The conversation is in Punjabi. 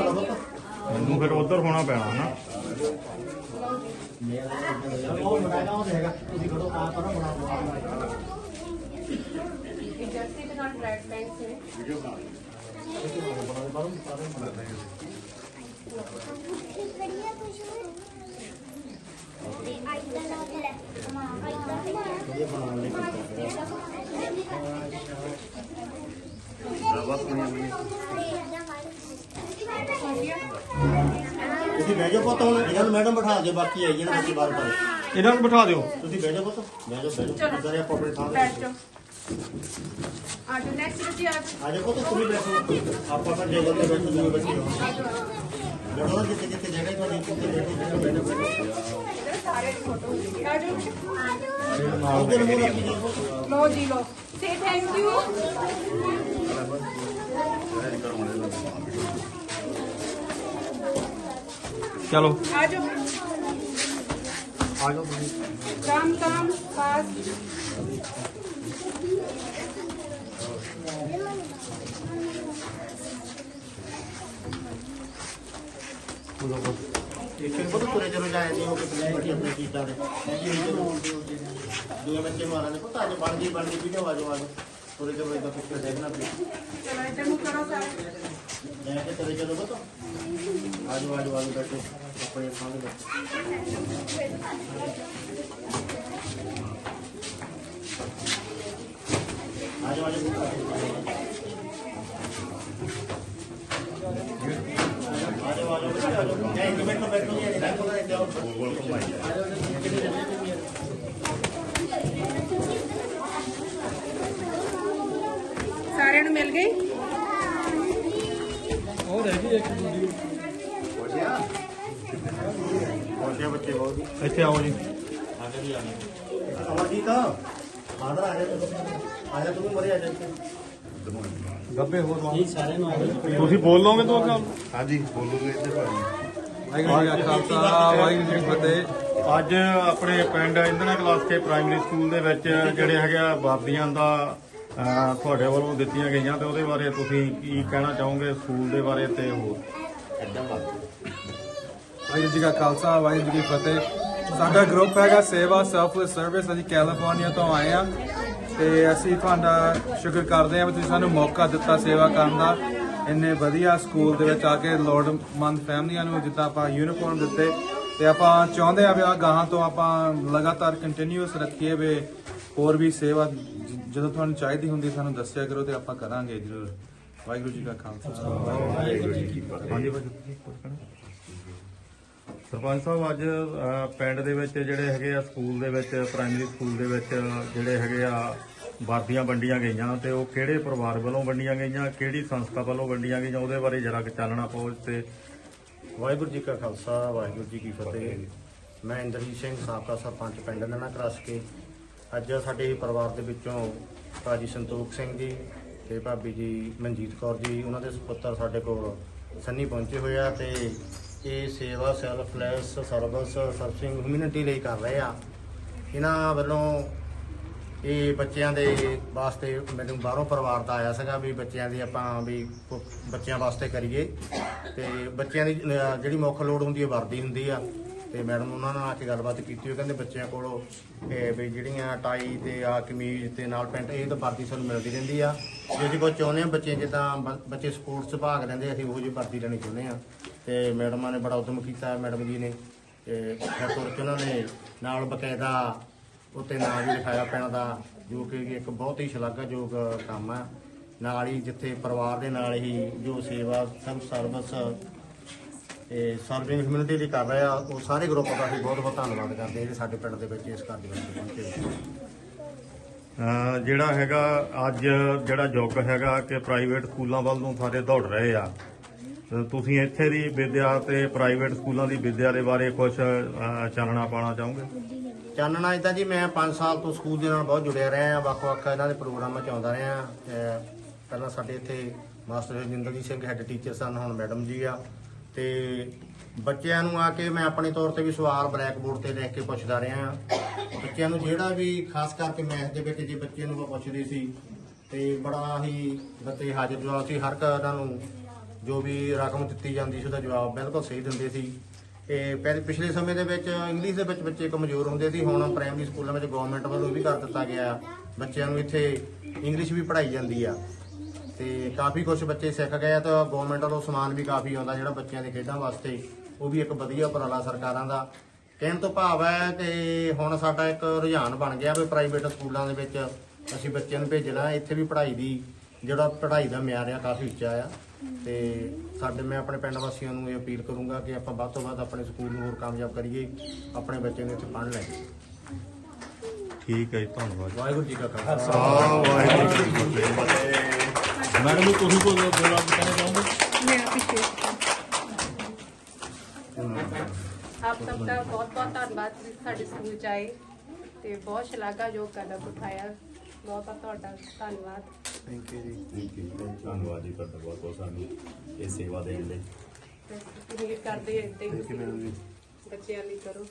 ਆ ਲਓ ਪੁੱਤ ਮੈਨੂੰ ਫਿਰ ਉਧਰ ਹੋਣਾ ਪੈਣਾ ਨਾ। ਉਹ ਮੁੰਡਾ ਉਹ ਹੈਗਾ ਤੁਸੀਂ ਬਹਿ ਜਾਓ ਪੁੱਤ ਹੁਣ ਇਹਨਾਂ ਨੂੰ ਮੈਡਮ ਬਿਠਾ ਦਿਓ ਬਾਕੀ ਆਈ ਜਾਣ ਬੱਚੇ ਬਾਹਰ ਪੜੇ ਇਹਨਾਂ ਨੂੰ ਬਿਠਾ ਦਿਓ। ਤੁਸੀਂ ਬਹਿ ਜਾਓ ਪੁੱਤ ਬਹਿ ਜਾਓ ਬਹਿ ਜਾਓ। ਇਧਰ ਆਪਾਂ ਆਪਣੇ ਥਾਂ ਤੇ ਬੈਠ। ਜਾਓ ਆ ਜਾਓ ਨੈਕਸਟ ਬੱਚੀ ਆ ਜਾਓ। ਆ ਜਾਓ ਪੁੱਤ ਤੁਸੀਂ ਬੈਠੋ। ਆਪਾਂ ਤਾਂ ਟੇਬਲ ਤੇ ਬੈਠੋ ਜਿਵੇਂ ਬੱਚੇ ਹੋ ਬੈਠੋ ਨਾ ਜਿੱਥੇ ਜਿੱਥੇ ਜਗ੍ਹਾ ਤੁਹਾਡੀ ਜਿੱਥੇ ਬੈਠੋ ਬੈਠੋ ਬੈਠੋ ਇੱਧਰ ਸਾਰੇ ਫੋਟੋ ਹੁੰਦੀ ਹੈ। ਆ ਜਾਓ। ਉਧਰ ਮੂੰਹ ਰੱਖੀ ਜਾਓ। ਪੁੱਤ। ਲੋ ਜੀ ਲੋ ਸੇ ਥੈਂਕ ਯੂ ਚਲੋ। ਆ ਜਾਓ ਆ ਜਾਓ ਤੁਸੀਂ ਕੰਮ ਕੰਮ ਪਾਸ। ਨੂੰ ਪੁੱਤ ਤੁਰੇ ਚਲੋ ਜਾਏ ਉਹ ਕਿ ਬੱਚੇ ਆਪਣੇ ਚੀਜ਼ਾਂ ਦੇ। ਦੂਏ ਬੱਚੇ ਮਾਰਾਂ ਨੇ ਪਤਾ ਅੱਜ ਬਣ ਗਈ ਬਣ ਗਈ ਵੀਡੀਓ ਆ ਜਾਓ ਆ ਜਾਓ ਤੁਰੇ ਚਲੋ ਇਦਾਂ ਪਿੱਛੇ ਦੇਖਣਾ ਪਈ। ਚਲੋ ਇੱਧਰ ਨੂੰ ਕਰੋ ਸਾਰੇ। ਲੈ ਕੇ ਤੁਰੇ ਚਲੋ ਪੁੱਤ। ਆ ਜਾਓ ਆ ਬੈਠੋ। ਆਪਣੇ ਸਾਹਮਣੇ ਬੈਠੋ। ਆ ਜਾਓ ਆ ਜਾਓ ਪੁੱਤ, ਆ ਜਾਓ ਬੈਠੋ ਜੀ ਨਹੀਂ ਬੋਲਣਾ ਇੱਥੇ ਆਓ ਸਾਰਿਆਂ ਨੂੰ ਮਿਲ ਗਈ? ਪਹੁੰਚਿਆ ਬੱਚੇ ਬਹੁਤ ਹੀ ਇੱਥੇ ਆਓ ਜੀ। ਆਗੇ ਵੀ ਆਗੇ ਅਮਰਜੀਤ ਆਦਰ ਆ ਜਾ ਆ ਜਾ ਤੂੰ ਮਰੇ ਆ ਜਾ ਗੱਬੇ ਹੋਰ ਸਾਰੇ ਨੂੰ ਗਏ ਤੁਸੀਂ ਬੋਲ ਲਓਗੇ ਤੋ ਕੰਮ ਹਾਂਜੀ ਬੋਲੋਗੇ ਇੱਥੇ ਭਾਜੀ। ਵਾਹਿਗੁਰੂ ਜੀ ਕਾ ਖਾਲਸਾ ਵਾਹਿਗੁਰੂ ਜੀ ਕੀ ਫਤਿਹ। ਅੱਜ ਆਪਣੇ ਪਿੰਡ ਇੰਦਣਾ ਕਲਾਸ ਕੇ ਪ੍ਰਾਇਮਰੀ ਸਕੂਲ ਦੇ ਵਿੱਚ ਜਿਹੜੇ ਹੈਗੇ ਆ ਵਰਦੀਆਂ ਦਾ ਤੁਹਾਡੇ ਵੱਲੋਂ ਦਿੱਤੀਆਂ ਗਈਆਂ ਤੇ ਉਹਦੇ ਬਾਰੇ ਤੁਸੀਂ ਕੀ ਕਹਿਣਾ ਚਾਹੋਗੇ ਸਕੂਲ ਦੇ ਬਾਰੇ ਤੇ ਹੋਰ? ਵਾਹਿਗੁਰੂ ਜੀ ਕਾ ਖਾਲਸਾ ਵਾਹਿਗੁਰੂ ਜੀ ਫਤਿਹ। ਸਾਡਾ ਗਰੁੱਪ ਹੈਗਾ ਸੇਵਾ ਸੈਲਫਲੈਸ ਸਰਵਿਸ ਅਸੀਂ ਕੈਲੀਫੋਰਨੀਆ ਤੋਂ ਆਏ ਆ ਤੇ ਅਸੀਂ ਤੁਹਾਡਾ ਸ਼ੁਕਰ ਕਰਦੇ ਹਾਂ ਵੀ ਤੁਸੀਂ ਸਾਨੂੰ ਮੌਕਾ ਦਿੱਤਾ ਸੇਵਾ ਕਰਨ ਦਾ। ਇੰਨੇ ਵਧੀਆ ਸਕੂਲ ਦੇ ਵਿੱਚ ਆ ਕੇ ਲੋੜਮੰਦ ਫੈਮਲੀਆਂ ਨੂੰ ਜਿੱਦਾਂ ਆਪਾਂ ਯੂਨੀਫਾਰਮ ਦਿੱਤੇ ਤੇ ਆਪਾਂ ਚਾਹੁੰਦੇ ਆ ਵੀ ਆ ਗਾਹਾਂ ਤੋਂ ਆਪਾਂ ਲਗਾਤਾਰ ਕੰਟੀਨਿਊਸ ਰੱਖੀਏ ਵੀ ਹੋਰ ਵੀ ਸੇਵਾ ਜਦੋਂ ਤੁਹਾਨੂੰ ਚਾਹੀਦੀ ਹੁੰਦੀ ਸਾਨੂੰ ਦੱਸਿਆ ਕਰੋ ਤੇ ਆਪਾਂ ਕਰਾਂਗੇ ਜ਼ਰੂਰ। ਵਾਹਿਗੁਰੂ ਜੀ ਕਾ ਖਾਲਸਾ। ਵਾਹਿਗੁਰੂ ਜੀ ਕੀ ਫਤਿਹ। ਹਾਂਜੀ? ਸਰਪੰਚ ਸਾਹਿਬ ਅੱਜ ਪਿੰਡ ਦੇ ਵਿੱਚ ਜਿਹੜੇ ਹੈਗੇ ਆ ਸਕੂਲ ਦੇ ਵਿੱਚ ਪ੍ਰਾਇਮਰੀ ਸਕੂਲ ਦੇ ਵਿੱਚ ਜਿਹੜੇ ਹੈਗੇ ਆ ਵਰਦੀਆਂ ਵੰਡੀਆਂ ਗਈਆਂ ਤੇ ਉਹ ਕਿਹੜੇ ਪਰਿਵਾਰ ਵੱਲੋਂ ਵੰਡੀਆਂ ਗਈਆਂ ਕਿਹੜੀ ਸੰਸਥਾ ਵੱਲੋਂ ਵੰਡੀਆਂ ਗਈਆਂ ਉਹਦੇ ਬਾਰੇ ਜਰਾ ਕੁ ਚਾਨਣਾ ਪਾਓ ਤੇ। ਵਾਹਿਗੁਰੂ ਜੀ ਕਾ ਖਾਲਸਾ ਵਾਹਿਗੁਰੂ ਜੀ ਕੀ ਫਤਿਹ। ਮੈਂ ਇੰਦਰਜੀਤ ਸਿੰਘ ਸਾਬਕਾ ਸਰਪੰਚ ਪਿੰਡ ਨਨਾ ਕਰਾਸ ਕੇ। ਅੱਜ ਸਾਡੇ ਪਰਿਵਾਰ ਦੇ ਵਿੱਚੋਂ ਭਾਜੀ ਸੰਤੋਖ ਸਿੰਘ ਜੀ ਤੇ ਭਾਬੀ ਜੀ ਮਨਜੀਤ ਕੌਰ ਜੀ, ਉਹਨਾਂ ਦੇ ਸੁਪੁੱਤਰ ਸਾਡੇ ਕੋਲ ਸੰਨੀ ਪਹੁੰਚੇ ਹੋਏ ਆ ਤੇ ਇਹ ਸੇਵਾ ਸੈਲਫਲੈਸ ਸਰਵਿਸ ਸਰਵਿਸਿੰਗ ਹਿਊਮੈਨਿਟੀ ਲਈ ਕਰ ਰਹੇ ਆ। ਇਹਨਾਂ ਵੱਲੋਂ ਇਹ ਬੱਚਿਆਂ ਦੇ ਵਾਸਤੇ ਮੈਨੂੰ ਬਾਹਰੋਂ ਪਰਿਵਾਰ ਦਾ ਆਇਆ ਸੀਗਾ ਵੀ ਬੱਚਿਆਂ ਦੀ ਆਪਾਂ ਵੀ ਬੱਚਿਆਂ ਵਾਸਤੇ ਕਰੀਏ ਤੇ ਬੱਚਿਆਂ ਦੀ ਜਿਹੜੀ ਮੁੱਖ ਲੋੜ ਹੁੰਦੀ ਹੈ ਵਰਦੀ ਹੁੰਦੀ ਆ। ਤੇ ਮੈਡਮ ਉਹਨਾਂ ਨਾਲ ਆ ਕੇ ਗੱਲਬਾਤ ਕੀਤੀ, ਉਹ ਕਹਿੰਦੇ ਬੱਚਿਆਂ ਕੋਲੋਂ ਇਹ ਵੀ ਜਿਹੜੀਆਂ ਟਾਈ ਤੇ ਆ ਕਮੀਜ਼ ਤੇ ਨਾਲ ਪੈਂਟ, ਇਹ ਤਾਂ ਵਰਦੀ ਸਾਨੂੰ ਮਿਲਦੀ ਰਹਿੰਦੀ ਆ। ਜੇ ਅਸੀਂ ਕੋਈ ਚਾਹੁੰਦੇ ਆ ਬੱਚੇ ਜਿੱਦਾਂ ਬ- ਬੱਚੇ ਸਪੋਰਟਸ ਭਾਗ ਲੈਂਦੇ ਅਸੀਂ ਉਹੋ ਜਿਹੀ ਵਰਦੀ ਲੈਣੀ ਚਾਹੁੰਦੇ ਆ। ਤੇ ਮੈਡਮਾਂ ਨੇ ਬੜਾ ਉਦਮ ਕੀਤਾ, ਮੈਡਮ ਜੀ ਨੇ, ਤੇ ਫਿਰ ਤੁਰ ਕੇ ਉਹਨਾਂ ਨੇ ਨਾਲ ਬਕਾਇਦਾ ਉੱਤੇ ਨਾਂ ਵੀ ਲਿਖਾਇਆ ਪੈਣਾ ਦਾ, ਜੋ ਕਿ ਇੱਕ ਬਹੁਤ ਹੀ ਸ਼ਲਾਘਾਯੋਗ ਕੰਮ ਆ। ਨਾਲ ਹੀ ਜਿੱਥੇ ਪਰਿਵਾਰ ਦੇ ਨਾਲ ਹੀ ਜੋ ਸੇਵਾ, ਸਭ ਸਰਵਿਸ ਤੇ ਸਰਵਿੰਗ ਕਮਿਊਨਿਟੀ ਲਈ ਕਰ ਰਹੇ ਆ। ਉਹ ਸਾਰੇ ਗਰੁੱਪ ਦਾ ਅਸੀਂ ਬਹੁਤ ਬਹੁਤ ਧੰਨਵਾਦ ਕਰਦੇ ਹਾਂ ਜਿਹੜੇ ਸਾਡੇ ਪਿੰਡ ਦੇ ਵਿੱਚ ਇਸ ਘਰ ਦੇ ਵਿੱਚ ਪਹੁੰਚੇ ਅਹ, ਜਿਹੜਾ ਹੈਗਾ ਅੱਜ ਜਿਹੜਾ ਯੁੱਗ ਹੈਗਾ ਕਿ ਪ੍ਰਾਈਵੇਟ ਸਕੂਲਾਂ ਵੱਲ ਨੂੰ ਸਾਰੇ ਦੌੜ ਰਹੇ ਆ। ਤੁਸੀਂ ਇੱਥੇ ਦੀ ਵਿਦਿਆ ਤੇ ਪ੍ਰਾਈਵੇਟ ਸਕੂਲਾਂ ਦੀ ਵਿਦਿਆ ਦੇ ਬਾਰੇ ਕੁਝ ਚਾਨਣਾ ਪਾਣਾ ਚਾਹੋਗੇ? ਚਾਨਣਾ ਇਦਾਂ ਜੀ ਮੈਂ 5 ਸਾਲ ਤੋਂ ਸਕੂਲ ਦੇ ਨਾਲ ਬਹੁਤ ਜੁੜਿਆ ਰਿਹਾ ਹਾਂ। ਵੱਖ-ਵੱਖ ਇਹਨਾਂ ਦੇ ਪ੍ਰੋਗਰਾਮਾਂ 'ਚ ਆਉਂਦਾ ਰਿਹਾ ਅਹ ਪਹਿਲਾਂ ਸਾਡੇ ਇੱਥੇ master Rajinderjit Singh head teacher ਸਨ ਹੁਣ ਮੈਡਮ ਜੀ ਆ। ਤੇ ਬੱਚਿਆਂ ਨੂੰ ਆ ਕੇ ਮੈਂ ਆਪਣੇ ਤੌਰ ਤੇ ਵੀ ਸਵਾਲ ਬਲੈਕ ਬੋਰਡ ਤੇ ਲਿਖ ਕੇ ਪੁੱਛਦਾ ਰਿਹਾ। ਹਾਂ ਬੱਚਿਆਂ ਨੂੰ ਜਿਹੜਾ ਵੀ ਖਾਸ ਕਰਕੇ ਮੈਥ ਦੇ ਵਿੱਚ ਜੇ ਬੱਚੇ ਨੂੰ ਆਪਾਂ ਪੁੱਛਦੇ ਸੀ, ਤੇ ਬੜਾ ਹੀ ਬੱਚੇ ਹਾਜ਼ਰ ਜਵਾਬ ਸੀ। ਹਰ ਇੱਕ ਇਹਨਾਂ ਨੂੰ ਜੋ ਵੀ ਰਕਮ ਦਿੱਤੀ ਜਾਂਦੀ ਸੀ, ਉਹਦਾ ਜਵਾਬ ਬਿਲਕੁਲ ਸਹੀ ਦਿੰਦੇ ਸੀ। ਇਹ ਪਹਿ- ਪਿਛਲੇ ਸਮੇਂ ਦੇ ਵਿੱਚ ਇੰਗਲਿਸ਼ ਦੇ ਵਿੱਚ ਬੱਚੇ ਕਮਜ਼ੋਰ ਹੁੰਦੇ ਸੀ। ਹੁਣ ਪ੍ਰਾਇਮਰੀ ਸਕੂਲਾਂ ਵਿੱਚ ਗਵਰਨਮੈਂਟ ਵੱਲੋਂ ਵੀ ਕਰ ਦਿੱਤਾ ਗਿਆ। ਬੱਚਿਆਂ ਨੂੰ ਇੱਥੇ ਇੰਗਲਿਸ਼ ਵੀ ਪੜ੍ਹਾਈ ਜਾਂਦੀ ਆ। ਤੇ ਕਾਫੀ ਕੁਝ ਬੱਚੇ ਸਿੱਖ ਗਏ ਆ ਤਾਂ ਗਵਰਨਮੈਂਟ ਵੱਲੋਂ ਸਮਾਨ ਵੀ ਕਾਫੀ ਆਉਂਦਾ ਜਿਹੜਾ ਬੱਚਿਆਂ ਦੇ ਖੇਡਾਂ ਵਾਸਤੇ। ਉਹ ਵੀ ਇੱਕ ਵਧੀਆ ਉਪਰਾਲਾ ਸਰਕਾਰਾਂ ਦਾ। ਕਹਿਣ ਤੋਂ ਭਾਵ ਹੈ ਕਿ ਹੁਣ ਸਾਡਾ ਇੱਕ ਰੁਝਾਨ ਬਣ ਗਿਆ ਵੀ ਪ੍ਰਾਈਵੇਟ ਸਕੂਲਾਂ ਦੇ ਵਿੱਚ ਅਸੀਂ ਬੱਚਿਆਂ ਨੂੰ ਭੇਜਣਾ। ਇੱਥੇ ਵੀ ਪੜ੍ਹਾਈ ਦੀ ਜਿਹੜਾ ਪੜ੍ਹਾਈ ਦਾ ਮਿਆਰ ਆ ਕਾਫੀ ਉੱਚਾ ਆ। ਤੇ ਸਾਡੇ ਮੈਂ ਆਪਣੇ ਪਿੰਡ ਵਾਸੀਆਂ ਨੂੰ ਇਹ ਅਪੀਲ ਕਰੂੰਗਾ ਕਿ ਆਪਾਂ ਵੱਧ ਤੋਂ ਵੱਧ ਆਪਣੇ ਸਕੂਲ ਨੂੰ ਹੋਰ ਕਾਮਯਾਬ ਕਰੀਏ ਆਪਣੇ ਬੱਚੇ ਨੂੰ ਇੱਥੇ ਪੜ੍ਹਨ ਲੈ ਠੀਕ ਹੈ ਜੀ ਧੰਨਵਾਦ। ਵਾਹਿਗੁਰੂ ਜੀ ਕਾ ਖਾਲਸਾ। ਵਾਹਿਗੁਰੂ ਜੀ ਕੀ ਫਤਿਹ। ਮੈਡਮ ਜੀ ਤੁਸੀਂ ਕੋਈ ਬੋਲਾ ਕਹਿਣਾ ਚਾਹੋਗੇ ਮੇਰਾ ਪਿੱਛੇ ਆਪ ਸਭ ਦਾ ਬਹੁਤ ਬਹੁਤ ਧੰਨਵਾਦ ਤੁਸੀਂ ਸਾਡੇ ਸਕੂਲ ਚ ਆਏ ਤੇ ਬਹੁਤ ਸ਼ਲਾਘਾਯੋਗ ਕਦਮ ਉਠਾਇਆ। ਬਹੁਤ ਬਹੁਤ ਤੁਹਾਡਾ ਧੰਨਵਾਦ। ਥੈਂਕ ਯੂ ਜੀ। ਥੈਂਕ ਯੂ ਧੰਨਵਾਦ ਜੀ ਤੁਹਾਡਾ ਬਹੁਤ ਬਹੁਤ ਸਾਨੂੰ ਇਹ ਸੇਵਾ ਦੇਣ ਲਈ। ਤੇ ਉਮੀਦ ਕਰਦੇ ਹਾਂ ਏਦਾਂ ਹੀ ਤੁਸੀਂ ਬੱਚਿਆਂ ਲਈ ਕਰੋ।